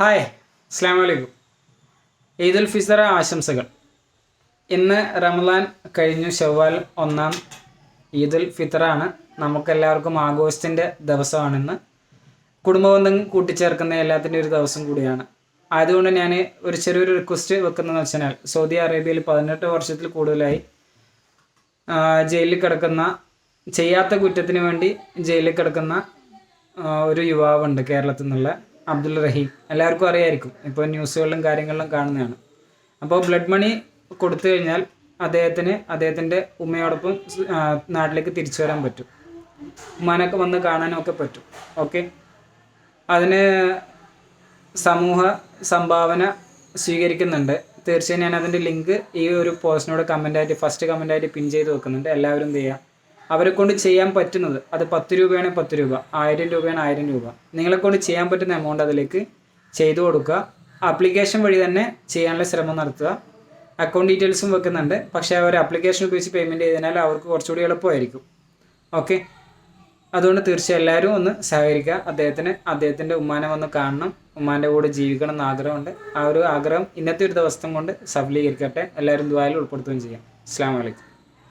Hi അസ്ലാം വലൈക്കും Eid ul Faeser ആശംസകൾ. ഇന്ന് റമദാൻ കഴിഞ്ഞു ഷവ്വാൽ ഒന്നാം ഈദുൽ ഫിത്തറാണ്. നമുക്കെല്ലാവർക്കും ആഘോഷത്തിന്റെ ദിവസമാണിന്ന്. കുടുംബബന്ധം കൂട്ടിച്ചേർക്കുന്ന എല്ലാത്തിന്റെ ഒരു ദിവസം കൂടിയാണ്. ആയതുകൊണ്ട് ഞാൻ ഒരു ചെറിയൊരു റിക്വസ്റ്റ് വെക്കുന്നതെന്ന് വെച്ചാൽ സൗദി അറേബ്യയിൽ പതിനെട്ട് വർഷത്തിൽ കൂടുതലായി ജയിലിൽ കിടക്കുന്ന ചെയ്യാത്ത കുറ്റത്തിന് വേണ്ടി ജയിലിൽ കിടക്കുന്ന ഒരു യുവാവുണ്ട് കേരളത്തിൽ നിന്നുള്ള. അബ്ദുൽ റഹീം. എല്ലാവർക്കും അറിയായിരിക്കും. ഇപ്പോൾ ന്യൂസുകളിലും കാര്യങ്ങളിലും കാണുന്നതാണ്. അപ്പോൾ ബ്ലഡ് മണി കൊടുത്തു കഴിഞ്ഞാൽ അദ്ദേഹത്തിന് അദ്ദേഹത്തിന്റെ ഉമ്മയോടൊപ്പം നാട്ടിലേക്ക് തിരിച്ചു വരാൻ പറ്റും. ഉമ്മാനൊക്കെ വന്ന് കാണാനൊക്കെ പറ്റും. ഓക്കെ? അതിന് സമൂഹ സംഭാവന സ്വീകരിക്കുന്നുണ്ട്. തീർച്ചയായും ഞാൻ അതിന്റെ ലിങ്ക് ഈ ഒരു പോസ്റ്റിനോട് കമന്റായിട്ട് ഫസ്റ്റ് കമന്റായിട്ട് പിൻ ചെയ്ത് വെക്കുന്നുണ്ട്. എല്ലാവരും ചെയ്യുക അവരെ കൊണ്ട് ചെയ്യാൻ പറ്റുന്നത് അത് പത്ത് രൂപയാണ് പത്ത് രൂപ ആയിരം രൂപയാണ് ആയിരം രൂപ. നിങ്ങളെ കൊണ്ട് ചെയ്യാൻ പറ്റുന്ന എമൗണ്ട് അതിലേക്ക് ചെയ്തു കൊടുക്കുക. ആപ്ലിക്കേഷൻ വഴി തന്നെ ചെയ്യാനുള്ള ശ്രമം നടത്തുക. അക്കൗണ്ട് ഡീറ്റെയിൽസും വെക്കുന്നുണ്ട്. പക്ഷേ അവർ ആപ്ലിക്കേഷൻ ഉപയോഗിച്ച് പേയ്മെന്റ് ചെയ്തതിനാൽ അവർക്ക് കുറച്ചുകൂടി എളുപ്പമായിരിക്കും. ഓക്കെ അതുകൊണ്ട് തീർച്ചയായും എല്ലാവരും ഒന്ന് സഹകരിക്കുക. അദ്ദേഹത്തിന് അദ്ദേഹത്തിന്റെ ഉമ്മാനെ വന്ന് കാണണം. ഉമ്മാന്റെ കൂടെ ജീവിക്കണം എന്ന് ആഗ്രഹമുണ്ട്. ആ ഒരു ആഗ്രഹം ഇന്നത്തെ ഒരു ദിവസം കൊണ്ട് സഫലീകരിക്കട്ടെ. എല്ലാവരും ദ്വായിൽ ഉൾപ്പെടുത്തുകയും ചെയ്യാം. അസ്സാം വലൈക്കും